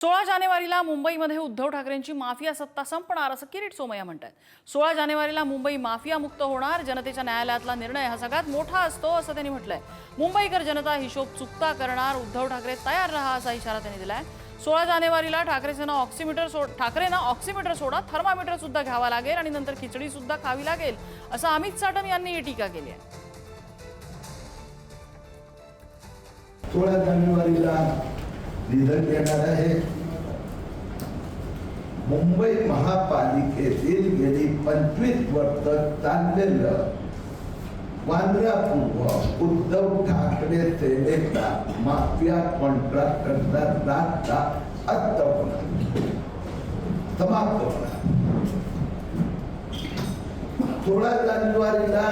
सोळा जानेवारीला मुंबईमध्ये उद्धव ठाकरेंची माफिया सत्ता संपणार असं किरीट सोमय्या म्हणतात. सोळा जानेवारीला मुंबई माफिया मुक्त होणार जनतेच्या न्यायालयातला निर्णय हा सगळ्यात मोठा असतो असं त्यांनी म्हटलंय. मुंबईकर जनता हिशोब चुकता करणार उद्धव ठाकरे तयार राहा असा इशारा त्यांनी दिलाय. सोळा जानेवारीला ठाकरेंना ऑक्सिमीटर सो ठाकरेंना ऑक्सिमीटर सोडा थर्मामीटर सुद्धा घ्यावा लागेल आणि नंतर खिचडी सुद्धा खावी लागेल असं अमित साटम यांनी ही टीका केली आहे. सोळा जानेवारीला निधन घेणार आहे. मुंबई महापालिकेतील गेली पंचवीस वर्ष चाललेलं वांद्र्यापूर्व उद्धव ठाकरे सेनेचा माफिया कॉन्ट्रॅक्टरचा रास्ता अंत होणार समाप्त होणार. सोळा जानेवारीला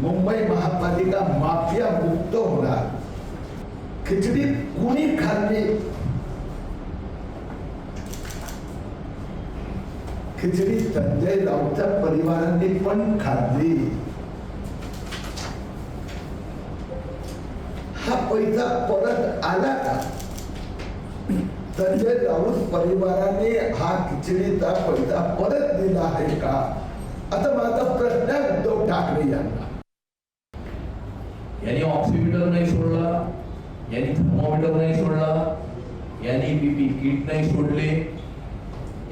मुंबई महापालिका माफिया मुक्त होणार. खिचडी कुणी खाल्ली? खिचडी संजय राऊतच्या परिवारांनी पण खाल्ली. हा पैसा परत आला का? संजय राऊत परिवाराने हा खिचडीचा पैसा परत दिला आहे का? आता माझा प्रश्न उद्धव ठाकरे यांना. यांनी ऑक्सिमीटर नाही सोडला. यांनी थर्मोमीटर नाही सोडला यांनी पीपी किट नाही सोडले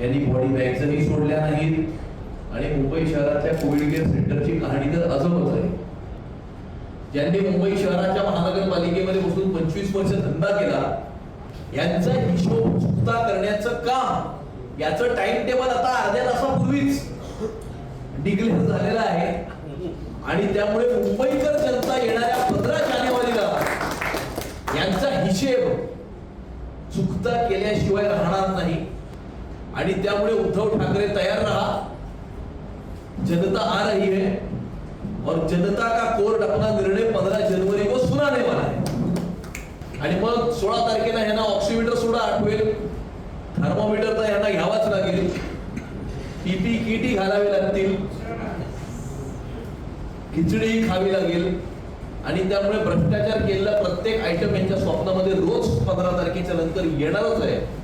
यांनी बॉडी बॅग्सही सोडल्या नाहीत. आणि मुंबई शहरातल्या कोविड केअर सेंटरची कहाणी तर अजबच आहे. ज्यांनी मुंबई शहराच्या महानगरपालिकेमध्ये बसून पंचवीस वर्ष धंदा केला यांचा हिशोब चुकता करण्याचं काम याचं टाइम टेबल आता अर्ध्या तासापूर्वीच डिक्लेअर झालेलं आहे. आणि त्यामुळे मुंबईकर जनता येणाऱ्या पंधरा जानेवारीला यांचा हिशेब चुकता केल्याशिवाय राहणार नाही. आणि त्यामुळे उद्धव ठाकरे तयार रहा. जनता आ रही है और जनता का कोर्ट अपना निर्णय पंधरा जनवरी को सुनाने वाला है. आणि मग सोळा तारखेला ह्यांना ऑक्सिमीटर सुद्धा आठवेल. थर्मोमीटर तर ह्यांना घ्यावाच लागेल. पीपी किटी घालावे लागतील. खिचडी खावी लागेल. आणि त्यामुळे भ्रष्टाचार केलेला प्रत्येक आयटम यांच्या स्वप्नामध्ये रोज पंधरा तारखेच्या नंतर येणारच आहे.